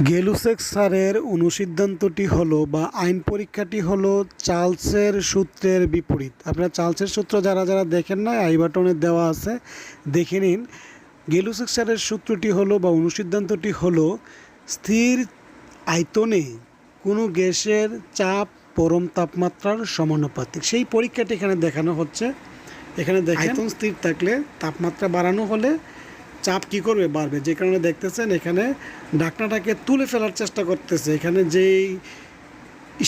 গেলুসেক্স স্যারের অনুসিদ্ধান্তটি হলো বা আইন পরীক্ষাটি হলো চার্লসের সূত্রের বিপরীত। আপনারা চার্লসের সূত্র যারা যারা দেখেন না, আই বাটনে দেওয়া আছে, দেখে নিন। গেলুসেক্স স্যারের সূত্রটি হলো বা অনুসিদ্ধান্তটি হলো, স্থির আয়তনে কোনো গ্যাসের চাপ পরম তাপমাত্রার সমানুপাতিক। সেই পরীক্ষাটি এখানে দেখানো হচ্ছে। এখানে দেখেন স্থির থাকলে তাপমাত্রা বাড়ানো হলে চাপ কি করবে? বাড়বে। যে কারণে দেখতেছেন এখানে ঢাকনাটাকে তুলে ফেলার চেষ্টা করতেছে। এখানে যেই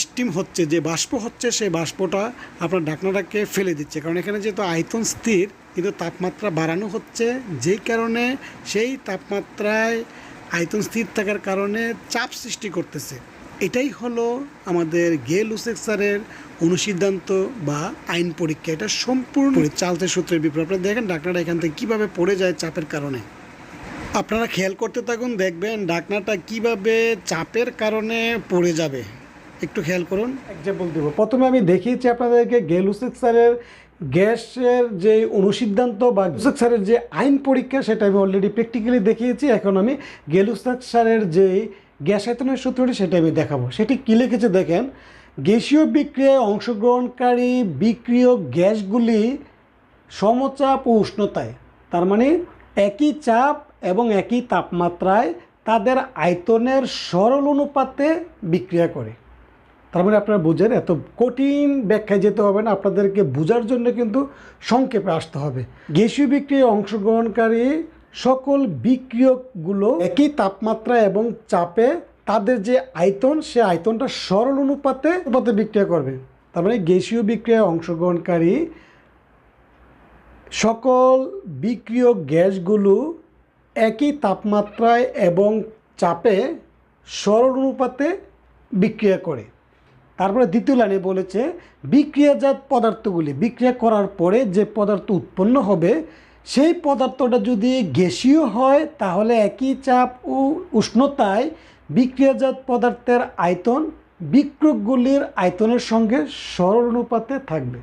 স্টিম হচ্ছে, যে বাষ্প হচ্ছে, সেই বাষ্পটা আপনার ঢাকনাটাকে ফেলে দিচ্ছে। কারণ এখানে যেহেতু আয়তন স্থির, কিন্তু তাপমাত্রা বাড়ানো হচ্ছে। যেই কারণে সেই তাপমাত্রায় আয়তন স্থির থাকার কারণে চাপ সৃষ্টি করতেছে। এটাই হলো আমাদের গে লুসেক্সারের অনুসিদ্ধান্ত বা আইন পরীক্ষা। এটা সম্পূর্ণ চালতে সূত্রের বিপরীত। আপনারা দেখেন ডাকনাটা এখান থেকে কীভাবে পড়ে যায় চাপের কারণে। আপনারা খেয়াল করতে থাকুন দেখবেন ডাকনাটা কীভাবে চাপের কারণে পড়ে যাবে। একটু খেয়াল করুন। এক্সাম্পল দেবো। প্রথমে আমি দেখিয়েছি আপনাদেরকে গেলুসেক স্যারের গ্যাসের যে অনুসিদ্ধান্ত বা গেলুসেক স্যারের যে আইন পরীক্ষা সেটা আমি অলরেডি প্র্যাকটিক্যালি দেখিয়েছি। এখন আমি গেলুসেক স্যারের যে গ্যাস আয়তনের সূত্রটি সেটা আমি দেখাবো। সেটি কী লিখেছে দেখেন? গ্যাসীয় বিক্রিয়ায় অংশগ্রহণকারী বিক্রিয় গ্যাসগুলি সমচাপ ও উষ্ণতায়, তার মানে একই চাপ এবং একই তাপমাত্রায় তাদের আয়তনের সরল অনুপাতে বিক্রিয়া করে। তার মানে আপনারা বুঝেন, এত কঠিন ব্যাখ্যায় যেতে হবে না, আপনাদেরকে বোঝার জন্য কিন্তু সংক্ষেপে আসতে হবে। গ্যাসীয় বিক্রিয়ায় অংশগ্রহণকারী সকল বিক্রিয়কগুলো একই তাপমাত্রা এবং চাপে তাদের যে আয়তন, সে আয়তনটা সরল অনুপাতে অনুপাতে বিক্রিয়া করবে। তার মানে গ্যাসীয় বিক্রিয়ায় অংশগ্রহণকারী সকল বিক্রিয় গ্যাসগুলো একই তাপমাত্রায় এবং চাপে সরল অনুপাতে বিক্রিয়া করে। তারপরে দ্বিতীয় লাইনে বলেছে, বিক্রিয়াজাত পদার্থগুলি, বিক্রিয়া করার পরে যে পদার্থ উৎপন্ন হবে সেই পদার্থটা যদি গ্যাসীয় হয়, তাহলে একই চাপ ও উষ্ণতায় বিক্রিয়াজাত পদার্থের আয়তন বিক্রকগুলির আয়তনের সঙ্গে সরল অনুপাতে থাকবে।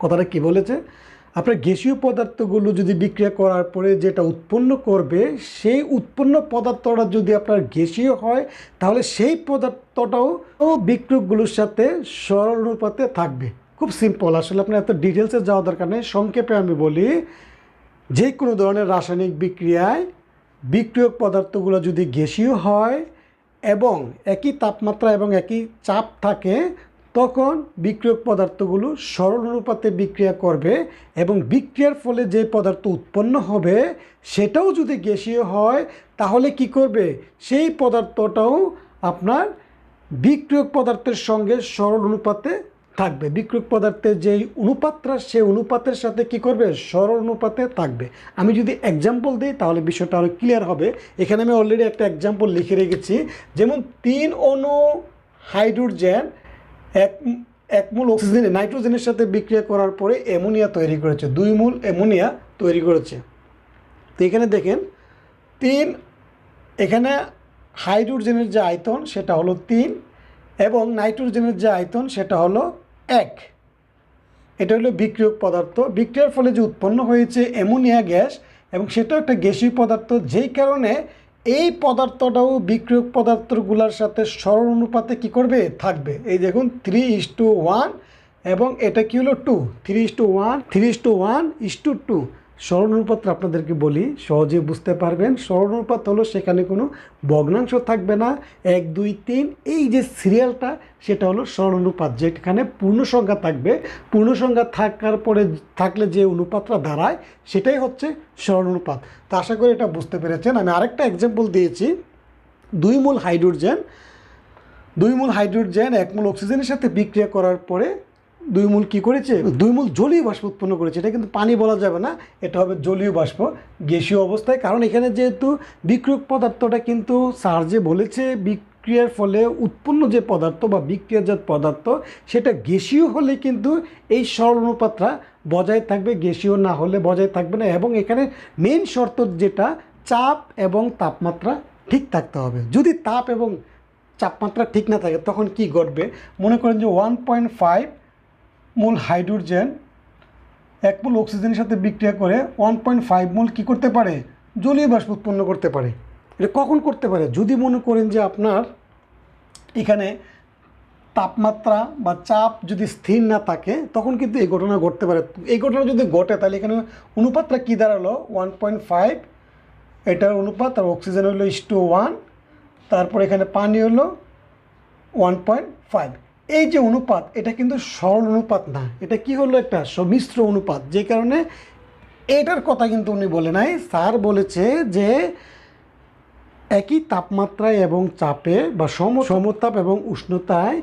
কথাটা কি বলেছে? আপনার গ্যাসীয় পদার্থগুলো যদি বিক্রিয়া করার পরে যেটা উৎপন্ন করবে, সেই উৎপন্ন পদার্থটা যদি আপনার গ্যাসীয় হয়, তাহলে সেই পদার্থটাও বিক্রকগুলোর সাথে সরল অনুপাতে থাকবে। খুব সিম্পল আসলে আপনার এত ডিটেলসে যাওয়া দরকার নেই। সংক্ষেপে আমি বলি যে কোনো ধরনের রাসায়নিক বিক্রিয়ায় বিক্রিয়ক পদার্থগুলো যদি গ্যাসীয় হয় এবং একই তাপমাত্রা এবং একই চাপ থাকে, তখন বিক্রিয়ক পদার্থগুলো সরল অনুপাতে বিক্রিয়া করবে এবং বিক্রিয়ার ফলে যে পদার্থ উৎপন্ন হবে সেটাও যদি গ্যাসীয় হয়, তাহলে কি করবে? সেই পদার্থটাও আপনার বিক্রিয়ক পদার্থের সঙ্গে সরল অনুপাতে থাকবে। বিক্রিয়ক পদার্থের যেই অনুপাতটা সেই অনুপাতের সাথে কি করবে? সরল অনুপাতে থাকবে। আমি যদি এক্সাম্পল দিই, তাহলে বিষয়টা আরও ক্লিয়ার হবে। এখানে আমি অলরেডি একটা এক্সাম্পল লিখে রেখেছি। যেমন তিন অণু হাইড্রোজেন এক এক মূল অক্সিজেন নাইট্রোজেনের সাথে বিক্রিয়া করার পরে অ্যামোনিয়া তৈরি করেছে। দুই মূল অ্যামোনিয়া তৈরি করেছে। তো এখানে দেখেন, তিন, এখানে হাইড্রোজেনের যে আয়তন, সেটা হলো তিন এবং নাইট্রোজেনের যে আয়তন, সেটা হলো এক। এটা হলো বিক্রিয়ক পদার্থ। বিক্রিয়ার ফলে যে উৎপন্ন হয়েছে অ্যামোনিয়া গ্যাস এবং সেটাও একটা গ্যাসীয় পদার্থ। যেই কারণে এই পদার্থটাও বিক্রিয়ক পদার্থগুলোর সাথে সরল অনুপাতে কী করবে? থাকবে। এই দেখুন থ্রি ইস টু ওয়ান এবং এটা কী হলো two three is two one three is two one is two two সরল আপনাদেরকে বলি সহজে বুঝতে পারবেন। সরল অনুপাত হলো সেখানে কোনো ভগ্নাংশ থাকবে না। এক, দুই, তিন, এই যে সিরিয়ালটা, সেটা হলো সরল অনুপাত যেখানে পূর্ণ সংখ্যা থাকবে। পূর্ণ সংখ্যা থাকার পরে থাকলে যে অনুপাতটা দাঁড়ায়, সেটাই হচ্ছে সরল অনুপাত তো আশা করি এটা বুঝতে পেরেছেন। আমি আরেকটা এক্সাম্পল দিয়েছি। দুই মূল হাইড্রোজেন, দুই মূল হাইড্রোজেন, এক মূল অক্সিজেনের সাথে বিক্রিয়া করার পরে দুই মূল কি করেছে? দুই মূল জলীয় বাষ্প উৎপন্ন করেছে। এটা কিন্তু পানি বলা যাবে না, এটা হবে জলীয় বাষ্প, গ্যাসীয় অবস্থায়। কারণ এখানে যেহেতু বিক্রিয়ক পদার্থটা কিন্তু স্যার যে বলেছে, বিক্রিয়ার ফলে উৎপন্ন যে পদার্থ বা বিক্রিয়াজাত পদার্থ, সেটা গ্যাসীয় হলে কিন্তু এই সরল অনুপাতটা বজায় থাকবে, গ্যাসীয় না হলে বজায় থাকবে না। এবং এখানে মেন শর্ত যেটা, চাপ এবং তাপমাত্রা ঠিক থাকতে হবে। যদি তাপ এবং তাপমাত্রা ঠিক না থাকে, তখন কি ঘটবে? মনে করেন যে ওয়ান পয়েন্ট ফাইভ মূল হাইড্রোজেন, এক মূল অক্সিজেনের সাথে বিক্রিয়া করে ওয়ান পয়েন্ট ফাইভ মূল কী করতে পারে? জলীয় বাষ্প উৎপন্ন করতে পারে। এটা কখন করতে পারে? যদি মনে করেন যে আপনার এখানে তাপমাত্রা বা চাপ যদি স্থির না থাকে, তখন কিন্তু এই ঘটনা ঘটতে পারে। এই ঘটনা যদি ঘটে, তাহলে এখানে অনুপাতটা কী দাঁড়াল? ওয়ান পয়েন্ট ফাইভ, এটার অনুপাত আর অক্সিজেন হলো ইস টু ওয়ান, তারপর এখানে পানি হলো ওয়ান পয়েন্ট ফাইভ। এই যে অনুপাত, এটা কিন্তু সরল অনুপাত না। এটা কি হলো একটা সমিশ্র অনুপাত, যে কারণে এটার কথা কিন্তু উনি বলে নাই। স্যার বলেছে যে একই তাপমাত্রায় এবং চাপে বা সম সমতাপ এবং উষ্ণতায়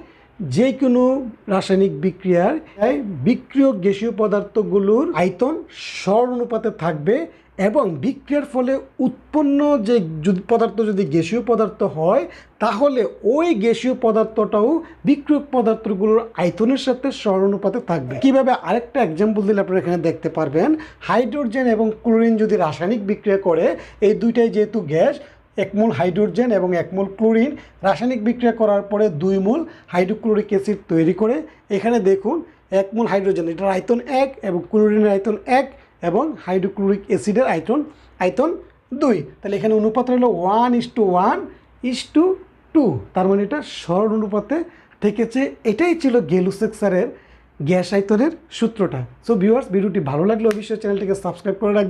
যে কোনো রাসায়নিক বিক্রিয়ার এই বিক্রিয়ক গ্যাসীয় পদার্থগুলোর আয়তন সর অনুপাতে থাকবে এবং বিক্রিয়ার ফলে উৎপন্ন যে পদার্থ যদি গ্যাসীয় পদার্থ হয়, তাহলে ওই গ্যাসীয় পদার্থটাও বিক্রিয়ক পদার্থগুলোর আয়তনের সাথে সর অনুপাতে থাকবে। কীভাবে আরেকটা এক্সাম্পল দিলে আপনারা এখানে দেখতে পারবেন। হাইড্রোজেন এবং ক্লোরিন যদি রাসায়নিক বিক্রিয়া করে, এই দুইটাই যেহেতু গ্যাস এক মোল হাইড্রোজেন এবং এক মোল ক্লোরিন। রাসায়নিক বিক্রিয়া করার পরে দুই মোল হাইড্রোক্লোরিক অ্যাসিড তৈরি করে এখানে দেখুন এক মোল হাইড্রোজেন এটার আয়তন এক এবং ক্লোরিনের আয়তন এক এবং হাইড্রোক্লোরিক অ্যাসিডের আয়তন আয়তন দুই। তাহলে এখানে অনুপাত হলো one is two one is two two তার মানে এটা সরল অনুপাতে থেকেছে। এটাই ছিল গেলুসেক স্যারের গ্যাস আয়তনের সূত্রটা। সো ভিউয়ার্স ভিডিওটি ভালো লাগলে অবশ্যই চ্যানেলটিকে সাবস্ক্রাইব করে রাখবেন।